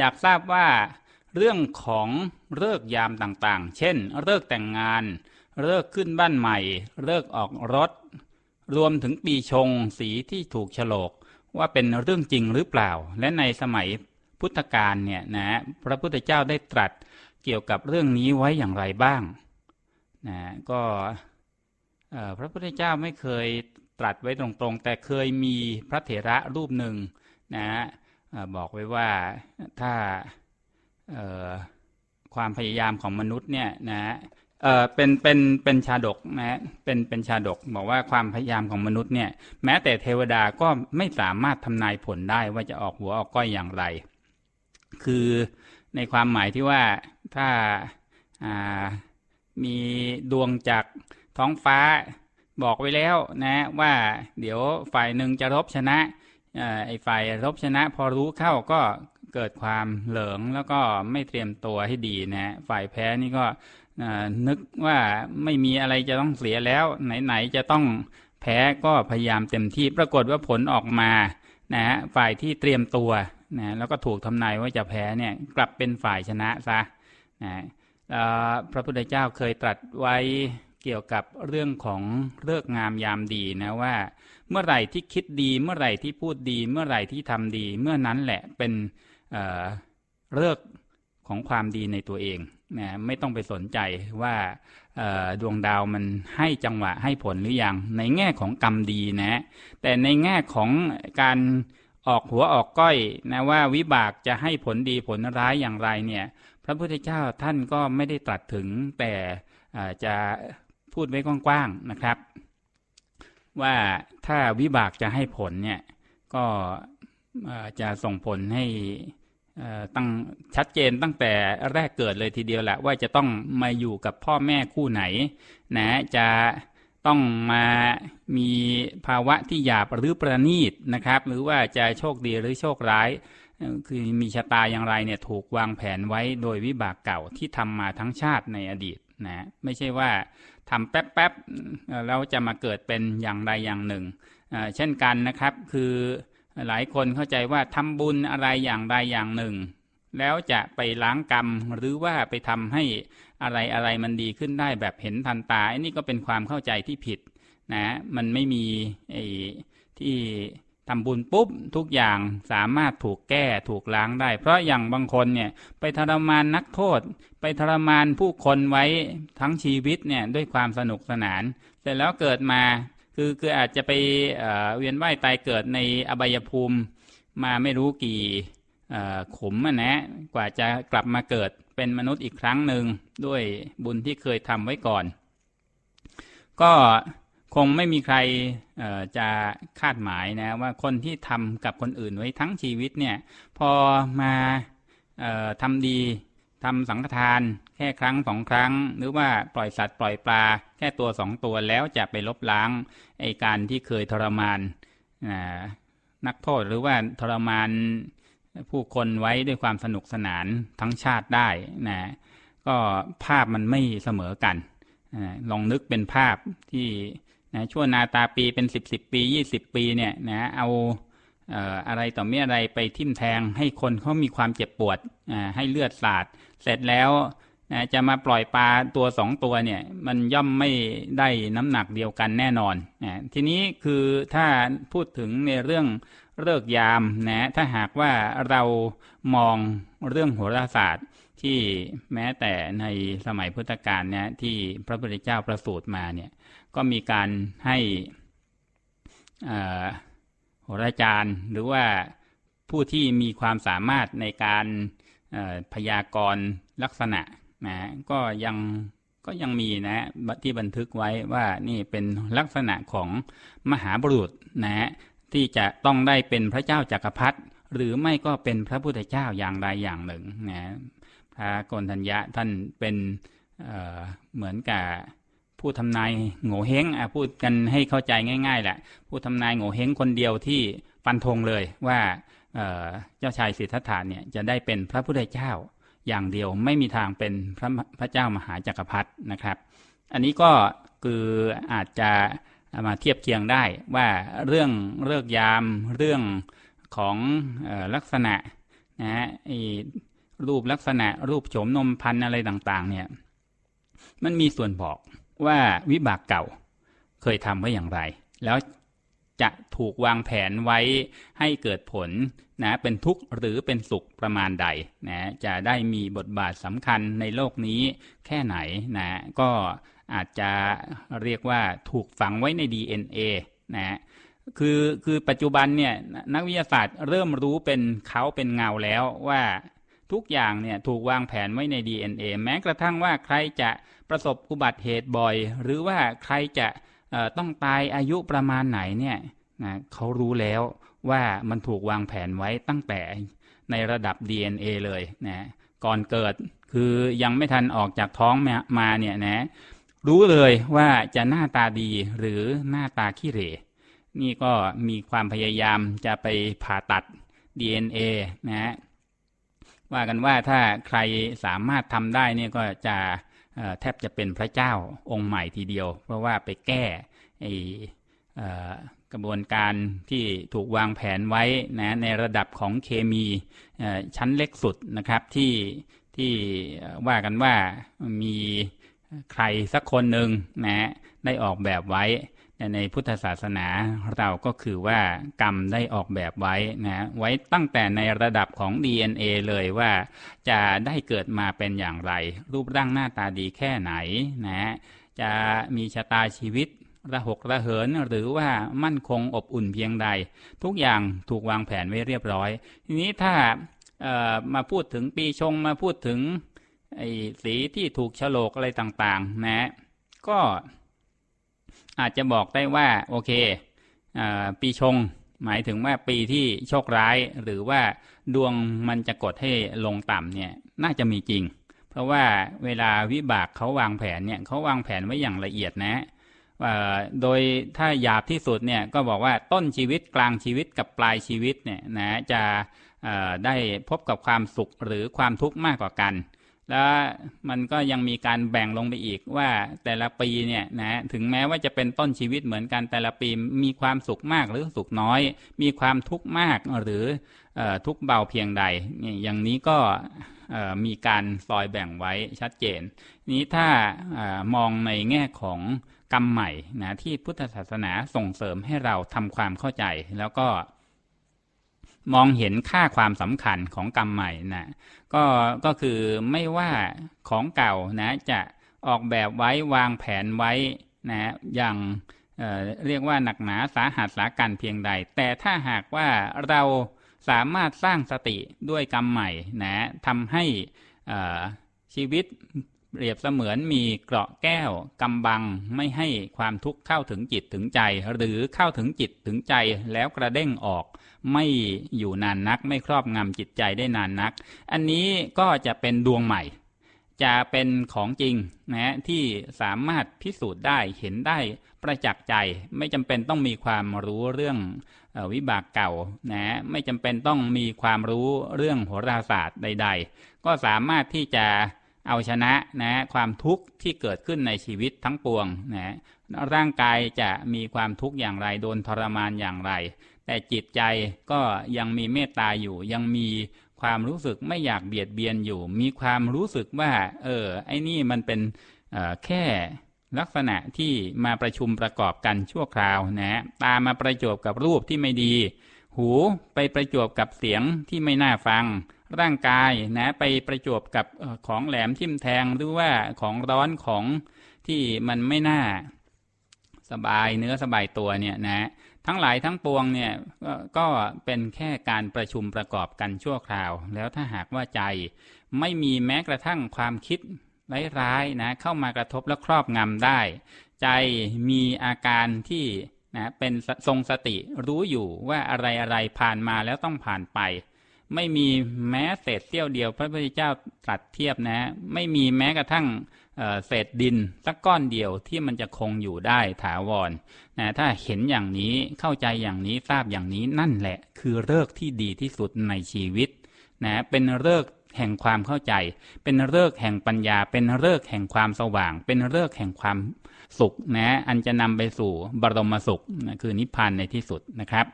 อยากทราบว่า เรื่องของเลิกยามต่างๆ เช่นเลิกแต่งงาน เลิกขึ้นบ้านใหม่ เลิกออกรถ รวมถึงปีชงสีที่ถูกฉลกว่าเป็นเรื่องจริงหรือเปล่า และในสมัยพุทธกาลเนี่ยนะพระพุทธเจ้าได้ตรัสเกี่ยวกับเรื่องนี้ไว้อย่างไรบ้างนะก็พระพุทธเจ้าไม่เคยตรัสไว้ตรงๆ แต่เคยมีพระเถระรูปหนึ่งนะเอ่อ บอกไว้ว่าถ้าความพยายามของมนุษย์เนี่ยนะเออเป็นเป็นเป็นชาดกนะเป็นเป็นชาดกบอกว่าความพยายามของมนุษย์เนี่ยแม้แต่เทวดาก็ไม่สามารถทำนายผลได้ว่าจะออกหัวออกก้อยอย่างไร คือในความหมายที่ว่าถ้าอ่ามีดวงจากท้องฟ้าบอกไว้แล้วนะว่าเดี๋ยวฝ่ายหนึ่งจะรบชนะ ไอ้ฝ่ายรบชนะ พอรู้เข้าก็เกิดความเหลิงแล้วก็ไม่เตรียมตัวให้ดีนะฝ่ายแพ้นี่ก็นึกว่าไม่มีอะไรจะต้องเสียแล้ว ไหนๆจะต้องแพ้ก็พยายามเต็มที่ปรากฏว่าผลออกมานะฮะฝ่ายที่เตรียมตัวนะแล้วก็ถูกทำนายว่าจะแพ้เนี่ยกลับเป็นฝ่ายชนะซะนะพระพุทธเจ้าเคยตรัสไว้ เกี่ยวกับเรื่องของเลิกงามยามดีนะว่า เมื่อไหร่ที่คิดดี เมื่อไหร่ที่พูดดี เมื่อไหร่ที่ทำดี เมื่อนั้นแหละเป็นเเลิกของความดีในตัวเองนะไม่ต้องไปสนใจว่าดวงดาวมันให้จังหวะให้ผลหรือยังในแง่ของกรรมดีนะ แต่ในแง่ของการออกหัวออกก้อยนะว่าวิบากจะให้ผลดีผลร้ายอย่างไรเนี่ย พระพุทธเจ้าท่านก็ไม่ได้ตรัสถึงแต่จะ พูดไว้กว้างๆนะครับ ว่าถ้าวิบากจะให้ผลเนี่ยก็จะส่งผลให้ตั้งชัดเจนตั้งแต่แรกเกิดเลยทีเดียวแหละว่าจะต้องมาอยู่กับพ่อแม่คู่ไหนนะจะต้องมามีภาวะที่หยาบหรือประณีตนะครับ หรือว่าจะโชคดีหรือโชคร้าย คือมีชะตาอย่างไรเนี่ยถูกวางแผนไว้โดยวิบากเก่าที่ทำมาทั้งชาติในอดีต นะไม่ใช่ว่าทำแป๊บๆแล้วจะมาเกิดเป็นอย่างใดอย่างหนึ่งเอ่อเช่นกันนะครับคือหลายคนเข้าใจว่าทำบุญอะไรอย่างใดอย่างหนึ่ง แล้วจะไปล้างกรรมหรือว่าไปทำให้อะไรอะไรมันดีขึ้นได้แบบเห็นทันตาอันนี้ก็เป็นความเข้าใจที่ผิดนะมันไม่มีไอ้ที่ ทำบุญปุ๊บทุกอย่างสามารถถูกแก้ถูกล้างได้ เพราะอย่างบางคนเนี่ยไปทรมานนักโทษ ไปทรมานผู้คนไว้ทั้งชีวิตเนี่ยด้วยความสนุกสนาน เสร็จแล้วเกิดมาคือคืออาจจะไปเอ่อเวียนว่ายตายเกิดในอบายภูมิมาไม่รู้กี่เอ่อขุมอะนะกว่าจะกลับมาเกิดเป็นมนุษย์อีกครั้งหนึ่งด้วยบุญที่เคยทำไว้ก่อน ก็ คงไม่มีใครจะคาดหมายนะว่าคนที่ทำกับคนอื่นไว้ทั้งชีวิตเนี่ยพอมาออทำดีทำสังฆทานแค่ครั้งสองครั้ง หรือว่าปล่อยสัตว์ปล่อยปลา แค่ตัวสองตัวแล้วจะไปลบล้างไอการที่เคยทรมานนักโทษหรือว่าทรมานผู้คนไว้ด้วยความสนุกสนานทั้งชาติได้นะก็ภาพมันไม่เสมอกันลองนึกเป็นภาพที่ นะช่วนาตาปีเป็นสิบสิบปียี่สิบปีเนี่ยนะเอาเอออะไรต่อเมีอะไรไปทิ่มแทงให้คนเขามีความเจ็บปวดให้เลือดสาดเสร็จแล้วนะจะมาปล่อยปลาตัวสองตัวเนี่ยมันย่อมไม่ได้น้ำหนักเดียวกันแน่นอนนะทีนี้คือถ้าพูดถึงในเรื่องเลิกยามนะถ้าหากว่าเรามองเรื่องโหราศาสตร์ ที่แม้แต่ในสมัยพุทธกาลเนี่ยที่พระพุทธเจ้าประสูติมาเนี่ยก็มีการให้โหราจารย์หรือว่าผู้ที่มีความสามารถในการพยากรณ์ลักษณะนะก็ยังก็ยังมีนะที่บันทึกไว้ว่านี่เป็นลักษณะของมหาบุรุษนะที่จะต้องได้เป็นพระเจ้าจากักรพรรดิหรือไม่ก็เป็นพระพุทธเจ้าอย่างใดอย่างหนึ่งนะ พระโกนทัญญะท่านเป็นเเหมือนกับผู้ทำนายโง่เฮงอะพูดกันให้เข้าใจง่ายๆแหละผู้ทำนายโง่เฮงคนเดียวที่ฟันธงเลยว่าเเจ้าชายสิทธัตถะเนี่ยจะได้เป็นพระพุทธเจ้าอย่างเดียวไม่มีทางเป็นพระพระเจ้ามหาจักรพรรดินะครับ อันนี้ก็คืออาจจะามาเทียบเคียงได้ว่าเรื่องเลิกยามเรื่องของออลักษณะนะฮะอ้ รูปลักษณะรูปโฉมนมพันธ์อะไรต่าง ๆ เนี่ย มันมีส่วนบอกว่าวิบากเก่าเคยทำไว้อย่างไร แล้วจะถูกวางแผนไว้ให้เกิดผลนะเป็นทุกข์หรือเป็นสุขประมาณใดนะจะได้มีบทบาทสำคัญในโลกนี้แค่ไหนนะก็อาจจะเรียกว่าถูกฝังไว้ใน DNA นะคือคือปัจจุบันเนี่ยนักวิทยาศาสตร์เริ่มรู้เป็นเขาเป็นเงาแล้วว่า ทุกอย่างเนี่ยถูกวางแผนไว้ใน DNA แม้กระทั่งว่าใครจะประสบอุบัติเหตุบ่อย หรือว่าใครจะต้องตายอายุประมาณไหนเนี่ยนะเขารู้แล้วว่ามันถูกวางแผนไว้ตั้งแต่ในระดับ DNA เลยนะก่อนเกิดคือยังไม่ทันออกจากท้องมาเนี่ยนะรู้เลยว่าจะหน้าตาดีหรือหน้าตาขี้เหร่นี่ก็มีความพยายามจะไปผ่าตัด DNA นะ ว่ากันว่าถ้าใครสามารถทำได้เนี่ยก็จะแทบจะเป็นพระเจ้าองค์ใหม่ทีเดียว เพราะว่าไปแก้กระบวนการที่ถูกวางแผนไว้นะในระดับของเคมีชั้นเล็กสุดนะครับที่ที่ว่ากันว่ามีใครสักคนหนึ่งนะได้ออกแบบไว้ ในพุทธศาสนาเราก็คือว่ากรรมได้ออกแบบไว้นะไว้ตั้งแต่ในระดับของ DNA เลยว่าจะได้เกิดมาเป็นอย่างไร รูปร่างหน้าตาดีแค่ไหนนะจะมีชะตาชีวิตระหกระเหินหรือว่ามั่นคงอบอุ่นเพียงใด ทุกอย่างถูกวางแผนไว้เรียบร้อย ทีนี้ถ้ามาพูดถึงปีชงมาพูดถึงสีที่ถูกฉลกอะไรต่างๆนะก็ อาจจะบอกได้ว่าโอเคปีชงหมายถึงว่าปีที่โชคร้ายหรือว่าดวงมันจะกดให้ลงต่ำเนี่ยน่าจะมีจริง เพราะว่าเวลาวิบากเขาวางแผนเนี่ยเขาวางแผนไว้อย่างละเอียดนะโดยถ้าหยาบที่สุดเนี่ยก็บอกว่าต้นชีวิตกลางชีวิตกับปลายชีวิตเนี่ยนะจะได้พบกับความสุขหรือความทุกข์มากกว่ากัน แล้วมันก็ยังมีการแบ่งลงไปอีกว่าแต่ละปีเนี่ยนะถึงแม้ว่าจะเป็นต้นชีวิตเหมือนกันแต่ละปีมีความสุขมากหรือสุขน้อย มีความทุกข์มากหรือทุกข์เบาเพียงใดอย่างนี้ก็มีการซอยแบ่งไว้ชัดเจน นี้ถ้ามองในแง่ของกรรมใหม่นะที่พุทธศาสนาส่งเสริมให้เราทำความเข้าใจแล้วก็ มองเห็นค่าความสำคัญของกรรมใหม่นะก็ก็คือไม่ว่าของเก่านะจะออกแบบไว้วางแผนไว้นะอย่างเเรียกว่าหนักหนาสาหัสสากันเพียงใด แต่ถ้าหากว่าเราสามารถสร้างสติด้วยกรรมใหม่นะทำให้ชีวิต เปรียบเสมือนมีเกราะแก้วกำบังไม่ให้ความทุกข์เข้าถึงจิตถึงใจ หรือเข้าถึงจิตถึงใจแล้วกระเด้งออก ไม่อยู่นานนัก ไม่ครอบงำจิตใจได้นานนัก อันนี้ก็จะเป็นดวงใหม่ จะเป็นของจริงนะที่สามารถพิสูจน์ได้เห็นได้ประจักษ์ใจ ไม่จำเป็นต้องมีความรู้เรื่องวิบากเก่านะไม่จำเป็นต้องมีความรู้เรื่องโหราศาสตร์ใด ๆ ก็สามารถที่จะ เอาชนะนะความทุกข์ที่เกิดขึ้นในชีวิตทั้งปวงนะร่างกายจะมีความทุกข์อย่างไรโดนทรมานอย่างไร แต่จิตใจก็ยังมีเมตตาอยู่ยังมีความรู้สึกไม่อยากเบียดเบียนอยู่ มีความรู้สึกว่าเออไอ้นี่มันเป็นแค่ลักษณะที่มาประชุมประกอบกันชั่วคราวนะตามาประจบกับรูปที่ไม่ดี หูไปประจบกับเสียงที่ไม่น่าฟัง ร่างกายนะไปประจบกับของแหลมทิ่มแทงหรือว่าของร้อนของที่มันไม่น่าสบายเนื้อสบายตัวเนี่ยนะทั้งหลายทั้งปวงเนี่ยก็เป็นแค่การประชุมประกอบกันชั่วคราว แล้วถ้าหากว่าใจไม่มีแม้กระทั่งความคิดร้ายๆนะเข้ามากระทบและครอบงำได้ ใจมีอาการที่นะเป็นทรงสติรู้อยู่ว่าอะไรอะไรผ่านมาแล้วต้องผ่านไป ไม่มีแม้เศษเสี้ยวเดียว พระพุทธเจ้าตรัสเทียบนะ ไม่มีแม้กระทั่งเศษดินสักก้อนเดียวที่มันจะคงอยู่ได้ถาวรนะถ้าเห็นอย่างนี้เข้าใจอย่างนี้ทราบอย่างนี้นั่นแหละ คือเลิกที่ดีที่สุดในชีวิตนะเป็นเลิกแห่งความเข้าใจ เป็นเลิกแห่งปัญญา เป็นเลิกแห่งความสว่าง เป็นเลิกแห่งความสุขนะอันจะนำไปสู่บรมสุขนะคือนิพพานในที่สุดนะครับ